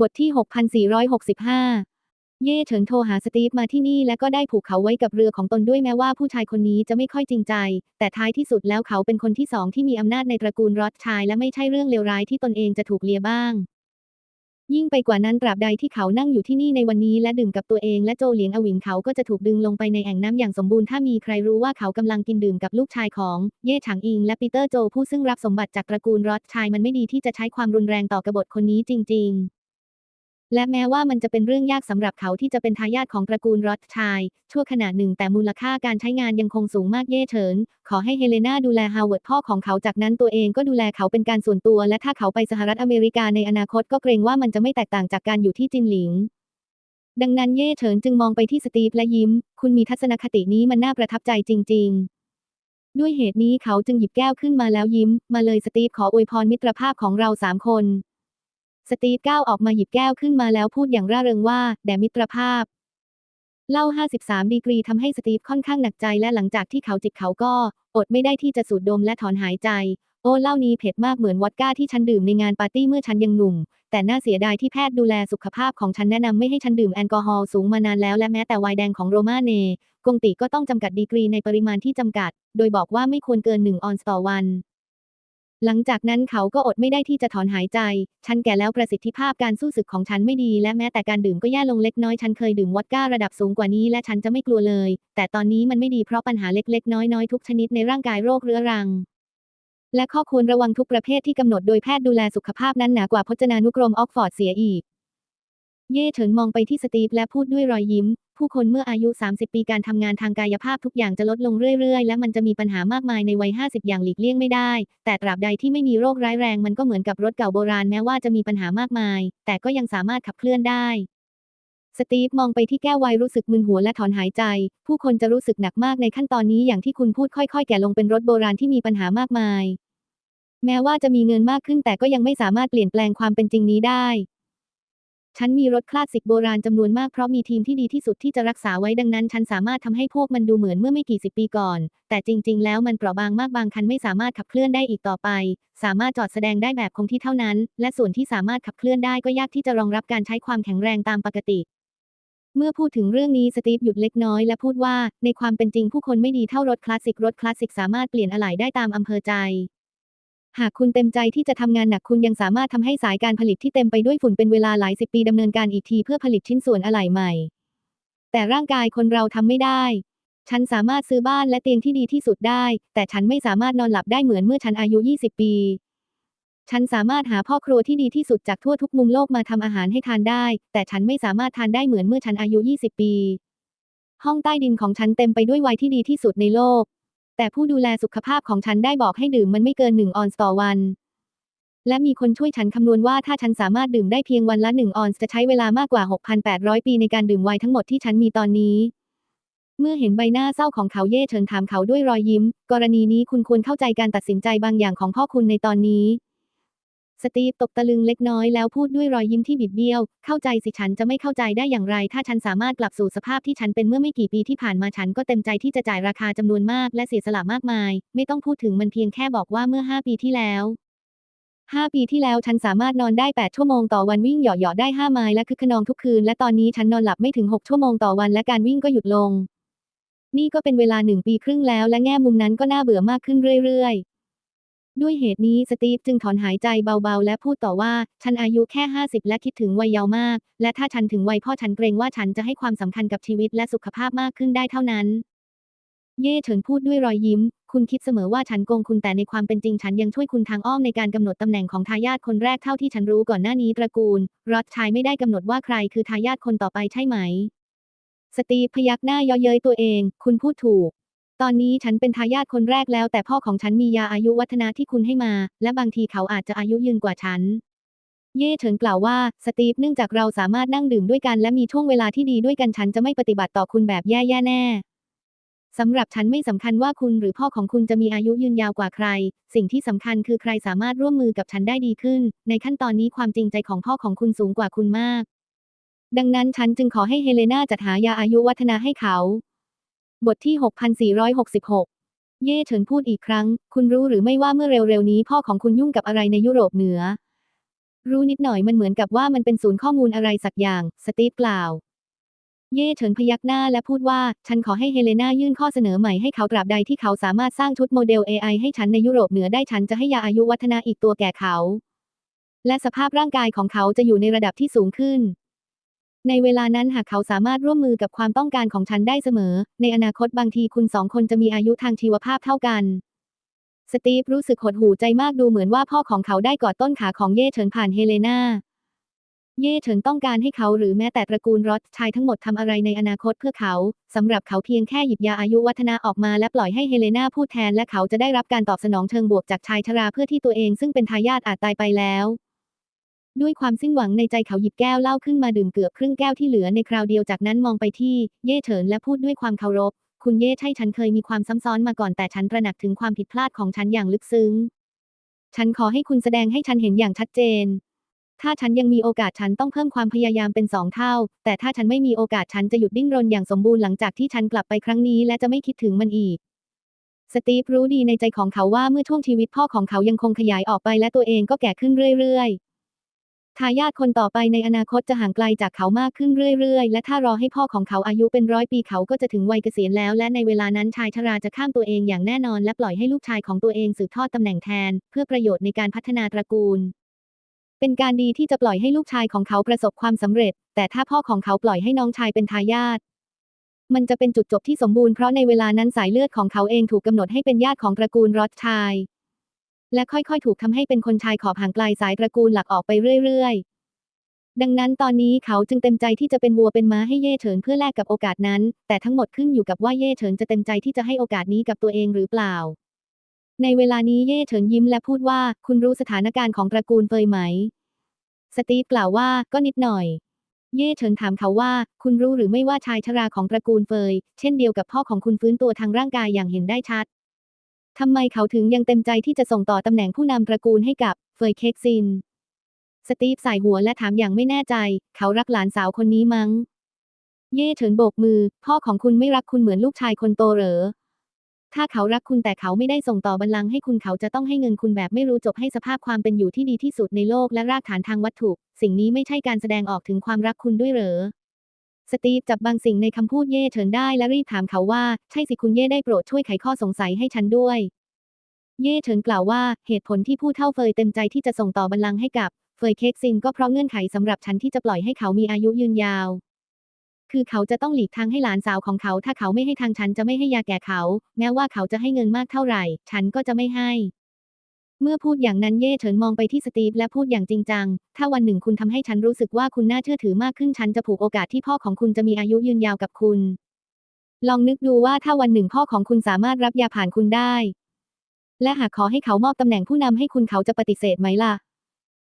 บทที่ 6465 เย่เฉินโทรหาสตีฟมาที่นี่และก็ได้ผูกเขาไว้กับเรือของตนด้วยแม้ว่าผู้ชายคนนี้จะไม่ค่อยจริงใจ แต่ท้ายที่สุดแล้วเขาเป็นคนที่สองที่มีอำนาจในตระกูลรอดชายและไม่ใช่เรื่องเลวร้ายที่ตนเองจะถูกเลียบ้าง ยิ่งไปกว่านั้นตราบใดที่เขานั่งอยู่ที่นี่ในวันนี้และดื่มกับตัวเองและโจเหลียงอวินเขาก็จะถูกดึงลงไปในแอ่งน้ำอย่างสมบูรณ์ถ้ามีใครรู้ว่าเขากำลังกินดื่มกับลูกชายของเย่ฉางอิงและปีเตอร์โจผู้ซึ่งรับสมบัติจากตระกูลรอดชายมันไม่ดีที่จะใช้ความรุนแรงต่อกบฏคนนี้จริง ๆ และแม้ว่ามันจะเป็นเรื่องยากสำหรับเขาที่จะเป็นทายาทของตระกูลรอดชาย ชั่วขณะหนึ่งแต่มูลค่าการใช้งานยังคงสูงมากเย่เฉิน ขอให้เฮเลนาดูแลฮาวเวิร์ดพ่อของเขาจากนั้นตัวเองก็ดูแลเขาเป็นการส่วนตัว และถ้าเขาไปสหรัฐอเมริกาในอนาคตก็เกรงว่ามันจะไม่แตกต่างจากการอยู่ที่จินหลิง ดังนั้นเย่เฉินจึงมองไปที่สตีฟและยิ้ม คุณมีทัศนคตินี้มันน่าประทับใจจริง ๆด้วยเหตุนี้เขาจึงหยิบแก้วขึ้นมาแล้วยิ้ม มาเลยสตีฟขออวยพรมิตรภาพของเราสามคน สตีฟก้าวออกมาหยิบแก้วขึ้นมาแล้วพูดอย่างร่าเริงว่า แด่มิตรภาพเล้า53 ดีกรีทำให้สตีฟค่อนข้างหนักใจและหลังจากที่เขาจิบเขาก็ อดไม่ได้ที่จะสูดดมและถอนหายใจ โอ้เหล้านี้เผ็ดมากเหมือนวอดก้าที่ฉันดื่มในงานปาร์ตี้เมื่อฉันยังหนุ่ม แต่น่าเสียดายที่แพทย์ดูแลสุขภาพของฉันแนะนำไม่ให้ฉันดื่มแอลกอฮอล์สูงมานานแล้วและแม้แต่ไวน์แดงของโรมาเนกงติก็ต้องจำกัดดีกรีในปริมาณที่จำกัด โดยบอกว่าไม่ควรเกิน1ออนซ์ต่อวัน หลังจากนั้นเขาก็อดไม่ได้ที่จะถอนหายใจ ฉันแก่แล้วประสิทธิภาพการสู้ศึกของฉันไม่ดี และแม้แต่การดื่มก็แย่ลงเล็กน้อย ฉันเคยดื่มวอดก้าระดับสูงกว่านี้และฉันจะไม่กลัวเลย แต่ตอนนี้มันไม่ดีเพราะปัญหาเล็กๆ น้อยๆ ทุกชนิดในร่างกายโรคเรื้อรัง และข้อควรระวังทุกประเภทที่กำหนดโดยแพทย์ดูแลสุขภาพนั้นหนากว่าพจนานุกรมออกฟอร์ดเสียอีก เย่เฉินมองไปที่สตีฟและพูดด้วยรอยยิ้ม ผู้คนเมื่ออายุ 30 ปีการทำงานทางกายภาพทุกอย่างจะลดลงเรื่อยๆ และมันจะมีปัญหามากมายในวัย 50 อย่างหลีกเลี่ยงไม่ได้ แต่ตราบใดที่ไม่มีโรคร้ายแรงมันก็เหมือนกับรถเก่าโบราณแม้ว่าจะมีปัญหามากมาย แต่ก็ยังสามารถขับเคลื่อนได้สตีฟมองไปที่แก้วไวน์รู้สึกมึนหัวและถอนหายใจ ผู้คนจะรู้สึกหนักมากในขั้นตอนนี้อย่างที่คุณพูดค่อยๆ แก่ลงเป็นรถโบราณที่มีปัญหามากมาย แม้ว่าจะมีเงินมากขึ้นแต่ก็ยังไม่สามารถเปลี่ยนแปลงความเป็นจริงนี้ได้ ฉันมีรถคลาสสิกโบราณจำนวนมากเพราะมีทีมที่ดีที่สุดที่จะรักษาไว้ดังนั้น ฉันสามารถทำให้พวกมันดูเหมือนเมื่อไม่กี่สิบปีก่อน แต่จริง ๆ แล้วมันเปราะบางมากบางคันไม่สามารถขับเคลื่อนได้อีกต่อไป สามารถจอดแสดงได้แบบคงที่เท่านั้น และส่วนที่สามารถขับเคลื่อนได้ก็ยากที่จะรองรับการใช้ความแข็งแรงตามปกติเมื่อพูดถึงเรื่องนี้สตีฟหยุดเล็กน้อยและพูดว่า ในความเป็นจริงผู้คนไม่ดีเท่ารถคลาสสิกรถคลาสสิกสามารถเปลี่ยนอะไหล่ได้ตามอำเภอใจ หากคุณเต็มใจที่จะทำงานหนักคุณยังสามารถทำให้สายการผลิตที่เต็มไปด้วยฝุ่นเป็นเวลาหลายสิบปีดำเนินการอีกทีเพื่อผลิตชิ้นส่วนอะไหล่ใหม่ แต่ร่างกายคนเราทำไม่ได้ ฉันสามารถซื้อบ้านและเตียงที่ดีที่สุดได้ แต่ฉันไม่สามารถนอนหลับได้เหมือนเมื่อฉันอายุ 20 ปี ฉันสามารถหาพ่อครัวที่ดีที่สุดจากทั่วทุกมุมโลกมาทำอาหารให้ทานได้ แต่ฉันไม่สามารถทานได้เหมือนเมื่อฉันอายุ 20 ปี ห้องใต้ดินของฉันเต็มไปด้วยไวน์ที่ดีที่สุดในโลก แต่ผู้ดูแลสุขภาพของฉันได้บอกให้ดื่มมันไม่เกินหนึ่งออนซ์ต่อวัน และมีคนช่วยฉันคำนวณว่าถ้าฉันสามารถดื่มได้เพียงวันละหนึ่งออนซ์จะใช้เวลามากกว่า 6,800 ปีในการดื่มไวน์ทั้งหมดที่ฉันมีตอนนี้ เมื่อเห็นใบหน้าเศร้าของเขาเย่เชิญถามเขาด้วยรอยยิ้ม กรณีนี้คุณควรเข้าใจการตัดสินใจบางอย่างของพ่อคุณในตอนนี้ สตีฟตกตะลึงเล็กน้อยแล้วพูดด้วยรอยยิ้มที่บิดเบี้ยว เข้าใจสิฉันจะไม่เข้าใจได้อย่างไร ถ้าฉันสามารถกลับสู่สภาพที่ฉันเป็นเมื่อไม่กี่ปีที่ผ่านมาฉันก็เต็มใจที่จะจ่ายราคาจำนวนมากและเสียสละมากมาย ไม่ต้องพูดถึงมันเพียงแค่บอกว่าเมื่อ 5 ปีที่แล้ว5ปีที่แล้วฉันสามารถนอนได้ 8 ชั่วโมงต่อวันวิ่งเหยาะๆได้ 5 ไมล์และคึกขนองทุกคืน และตอนนี้ฉันนอนหลับไม่ถึง 6 ชั่วโมงต่อวันและการวิ่งก็หยุดลง นี่ก็เป็นเวลาหนึ่งปีครึ่งแล้ว และแง่มุมนั้นก็น่าเบื่อมากขึ้นเรื่อยๆ ด้วยเหตุนี้สตีฟจึงถอนหายใจเบาๆ และพูดต่อว่า ฉันอายุแค่ 50 และคิดถึงวัยเยาว์มาก และถ้าฉันถึงวัยพ่อฉันเกรงว่าฉันจะให้ความสำคัญกับชีวิตและสุขภาพมากขึ้นได้เท่านั้น เย่เฉินพูดด้วยรอยยิ้ม คุณคิดเสมอว่าฉันโกงคุณแต่ในความเป็นจริงฉันยังช่วยคุณทางอ้อมในการกำหนดตำแหน่งของทายาทคนแรกเท่าที่ฉันรู้ก่อนหน้านี้ตระกูลรอดชายไม่ได้กำหนดว่าใครคือทายาทคนต่อไปใช่ไหม สตีฟพยักหน้าเย่อเย้ยตัวเอง คุณพูดถูก ตอนนี้ฉันเป็นทายาทคนแรกแล้วแต่พ่อของฉันมียาอายุวัฒนะที่คุณให้มา และบางทีเขาอาจจะอายุยืนกว่าฉัน เย่เฉินกล่าวว่า สตีฟเนื่องจากเราสามารถนั่งดื่มด้วยกันและมีช่วงเวลาที่ดีด้วยกันฉันจะไม่ปฏิบัติต่อคุณแบบแย่ๆแน่สำหรับฉันไม่สำคัญว่าคุณหรือพ่อของคุณจะมีอายุยืนยาวกว่าใคร สิ่งที่สำคัญคือใครสามารถร่วมมือกับฉันได้ดีขึ้น ในขั้นตอนนี้ความจริงใจของพ่อของคุณสูงกว่าคุณมาก ดังนั้นฉันจึงขอให้เฮเลนาจัดหายาอายุวัฒนะให้เขา บทที่ 6466 เย่เฉินพูดอีกครั้ง คุณรู้หรือไม่ว่าเมื่อเร็วๆนี้พ่อของคุณยุ่งกับอะไรในยุโรปเหนือ รู้นิดหน่อยมันเหมือนกับว่ามันเป็นศูนย์ข้อมูลอะไรสักอย่าง สตีฟกล่าว เย่เฉินพยักหน้าและพูดว่า ฉันขอให้เฮเลนายื่นข้อเสนอใหม่ให้เขาตราบใดที่เขาสามารถสร้างชุดโมเดล AI ให้ฉันในยุโรปเหนือได้ฉันจะให้ยาอายุวัฒนะอีกตัวแก่เขา และสภาพร่างกายของเขาจะอยู่ในระดับที่สูงขึ้น ในเวลานั้นหากเขาสามารถร่วมมือกับความต้องการของฉันได้เสมอ ในอนาคตบางทีคุณสองคนจะมีอายุทางชีวภาพเท่ากัน สตีฟรู้สึกหดหู่ใจมากดูเหมือนว่าพ่อของเขาได้กอดต้นขาของเย่เฉินผ่านเฮเลนาเย่เฉินต้องการให้เขาหรือแม้แต่ตระกูลรอดชายทั้งหมดทำอะไรในอนาคตเพื่อเขาสำหรับเขาเพียงแค่หยิบยาอายุวัฒนะออกมาและปล่อยให้เฮเลนาพูดแทนและเขาจะได้รับการตอบสนองเชิงบวกจากชายชราเพื่อที่ตัวเองซึ่งเป็นทายาทอาจตายไปแล้ว ด้วยความสิ้นหวังในใจเขาหยิบแก้วเหล้าขึ้นมาดื่มเกือบครึ่งแก้วที่เหลือในคราวเดียวจากนั้นมองไปที่ เย่เฉินและพูดด้วยความเคารพ คุณเย่ใช่ฉันเคยมีความซ้ำซ้อนมาก่อนแต่ฉันตระหนักถึงความผิดพลาดของฉันอย่างลึกซึ้ง ฉันขอให้คุณแสดงให้ฉันเห็นอย่างชัดเจน ถ้าฉันยังมีโอกาสฉันต้องเพิ่มความพยายามเป็นสองเท่า แต่ถ้าฉันไม่มีโอกาสฉันจะหยุดดิ้นรนอย่างสมบูรณ์หลังจากที่ฉันกลับไปครั้งนี้และจะไม่คิดถึงมันอีกสตีฟรู้ดีในใจของเขาว่าเมื่อช่วงชีวิตพ่อของเขายังคงขยายออกไปและตัวเองก็แก่ขึ้นเรื่อยๆ ทายาทคนต่อไปในอนาคตจะห่างไกลจากเขามากขึ้นเรื่อยๆ และถ้ารอให้พ่อของเขาอายุเป็นร้อยปีเขาก็จะถึงวัยเกษียณแล้ว และในเวลานั้นชายชราจะข้ามตัวเองอย่างแน่นอน และปล่อยให้ลูกชายของตัวเองสืบทอดตำแหน่งแทน เพื่อประโยชน์ในการพัฒนาตระกูล เป็นการดีที่จะปล่อยให้ลูกชายของเขาประสบความสำเร็จ แต่ถ้าพ่อของเขาปล่อยให้น้องชายเป็นทายาทมันจะเป็นจุดจบที่สมบูรณ์เพราะในเวลานั้นสายเลือดของเขาเองถูกกำหนดให้เป็นญาติของตระกูลรอดชาย และค่อยๆ ถูกทำให้เป็นคนชายขอบห่างไกลสายตระกูลหลักออกไปเรื่อยๆ ดังนั้นตอนนี้เขาจึงเต็มใจที่จะเป็นวัวเป็นม้าให้เย่เฉินเพื่อแลกกับโอกาสนั้น แต่ทั้งหมดขึ้นอยู่กับว่าเย่เฉินจะเต็มใจที่จะให้โอกาสนี้กับตัวเองหรือเปล่า ในเวลานี้เย่เฉินยิ้มและพูดว่า คุณรู้สถานการณ์ของตระกูลเฟยไหม สตีฟกล่าวว่าก็นิดหน่อย เย่เฉินถามเขาว่า คุณรู้หรือไม่ว่าชายชราของตระกูลเฟย เช่นเดียวกับพ่อของคุณฟื้นตัวทางร่างกายอย่างเห็นได้ชัด ทำไมเขาถึงยังเต็มใจที่จะส่งต่อตำแหน่งผู้นำตระกูลให้กับเฟยเค็กซิน สตีฟสายหัวและถามอย่างไม่แน่ใจ เขารักหลานสาวคนนี้มั้ง เย่เฉินโบกมือ พ่อของคุณไม่รักคุณเหมือนลูกชายคนโตเหรอ ถ้าเขารักคุณแต่เขาไม่ได้ส่งต่อบัลลังก์ให้คุณเขาจะต้องให้เงินคุณแบบไม่รู้จบให้สภาพความเป็นอยู่ที่ดีที่สุดในโลกและรากฐานทางวัตถุ สิ่งนี้ไม่ใช่การแสดงออกถึงความรักคุณด้วยเหรอ สตีฟจับบางสิ่งในคำพูดเย่เฉินได้และรีบถามเขาว่า ใช่สิคุณเย่ได้โปรดช่วยไขข้อสงสัยให้ฉันด้วย เย่เฉินกล่าวว่าเหตุผลที่ผู้เท่าเฟยเต็มใจที่จะส่งต่อบัลลังก์ให้กับเฟยเค้กซินก็เพราะเงื่อนไขสำหรับฉันที่จะปล่อยให้เขามีอายุยืนยาว คือเขาจะต้องหลีกทางให้หลานสาวของเขา ถ้าเขาไม่ให้ทางฉันจะไม่ให้ยาแก่เขา แม้ว่าเขาจะให้เงินมากเท่าไหร่ ฉันก็จะไม่ให้ เมื่อพูดอย่างนั้นเย่เฉินมองไปที่สตีฟและพูดอย่างจริงจัง ถ้าวันหนึ่งคุณทำให้ฉันรู้สึกว่าคุณน่าเชื่อถือมากขึ้นฉันจะผูกโอกาสที่พ่อของคุณจะมีอายุยืนยาวกับคุณ ลองนึกดูว่าถ้าวันหนึ่งพ่อของคุณสามารถรับยาผ่านคุณได้ และหากขอให้เขามอบตำแหน่งผู้นำให้คุณเขาจะปฏิเสธไหมล่ะ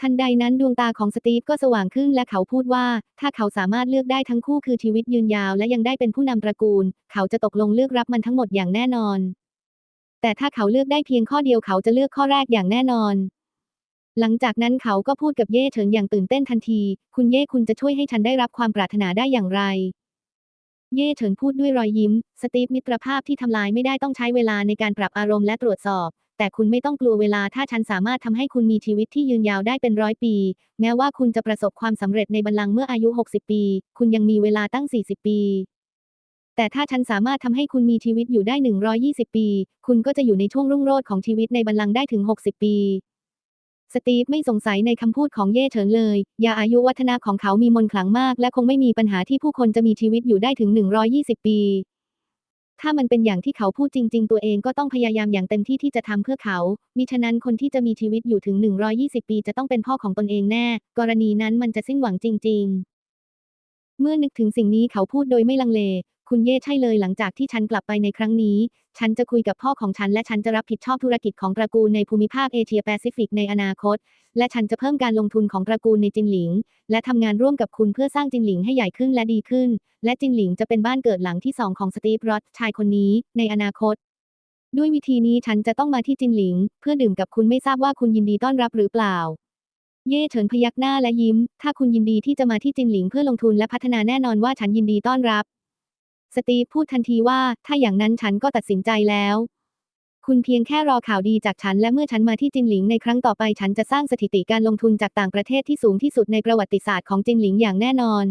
ทันใดนั้นดวงตาของสตีฟก็สว่างขึ้นและเขาพูดว่า ถ้าเขาสามารถเลือกได้ทั้งคู่คือชีวิตยืนยาว และยังได้เป็นผู้นำตระกูล เขาจะตกลงเลือกรับมันทั้งหมดอย่างแน่นอน แต่ถ้าเขาเลือกได้เพียงข้อเดียวเขาจะเลือกข้อแรกอย่างแน่นอน หลังจากนั้นเขาก็พูดกับเย่เฉินอย่างตื่นเต้นทันที คุณเย่คุณจะช่วยให้ฉันได้รับความปรารถนาได้อย่างไร เย่เฉินพูดด้วยรอยยิ้ม สตีฟมิตรภาพที่ทำลายไม่ได้ต้องใช้เวลาในการปรับอารมณ์และตรวจสอบ แต่คุณไม่ต้องกลัวเวลาถ้าฉันสามารถทำให้คุณมีชีวิตที่ยืนยาวได้เป็นร้อยปี แม้ว่าคุณจะประสบความสำเร็จในบัลลังก์เมื่ออายุ 60 ปี คุณยังมีเวลาตั้ง 40 ปี แต่ถ้าฉันสามารถทำให้คุณมีชีวิตอยู่ได้ 120 ปี คุณก็จะอยู่ในช่วงรุ่งโรจน์ของชีวิตในบัลลังก์ได้ถึง 60 ปี สตีฟไม่สงสัยในคำพูดของเย่เฉินเลย ยาอายุวัฒนะของเขามีมนขลังมาก และคงไม่มีปัญหาที่ผู้คนจะมีชีวิตอยู่ได้ถึง 120 ปี ถ้ามันเป็นอย่างที่เขาพูดจริง ๆ ตัวเองก็ต้องพยายามอย่างเต็มที่ที่จะทำเพื่อเขา มิฉะนั้นคนที่จะมีชีวิตอยู่ถึง 120 ปี จะต้องเป็นพ่อของตนเองแน่ กรณีนั้นมันจะสิ้นหวังจริง ๆ เมื่อนึกถึงสิ่งนี้เขาพูดโดยไม่ลังเล คุณเย่ใช่เลยหลังจากที่ฉันกลับไปในครั้งนี้ ฉันจะคุยกับพ่อของฉันและฉันจะรับผิดชอบธุรกิจของตระกูลในภูมิภาคเอเชียแปซิฟิกในอนาคต และฉันจะเพิ่มการลงทุนของตระกูลในจินหลิง และทำงานร่วมกับคุณเพื่อสร้างจินหลิงให้ใหญ่ขึ้นและดีขึ้น และจินหลิงจะเป็นบ้านเกิดหลังที่สองของสตีฟรอดชายคนนี้ ในอนาคตด้วยวิธีนี้ฉันจะต้องมาที่จินหลิง เพื่อดื่มกับคุณไม่ทราบว่าคุณยินดีต้อนรับหรือเปล่า เย่เฉินพยักหน้าและยิ้ม ถ้าคุณยินดีที่จะมาที่จินหลิงเพื่อลงทุนและพัฒนาแน่นอนว่าฉันยินดีต้อนรับ สตีฟพูดทันทีว่า ถ้าอย่างนั้นฉันก็ตัดสินใจแล้ว คุณเพียงแค่รอข่าวดีจากฉัน และเมื่อฉันมาที่จินหลิงในครั้งต่อไปฉันจะสร้างสถิติการลงทุนจากต่างประเทศที่สูงที่สุดในประวัติศาสตร์ของจินหลิงอย่างแน่นอน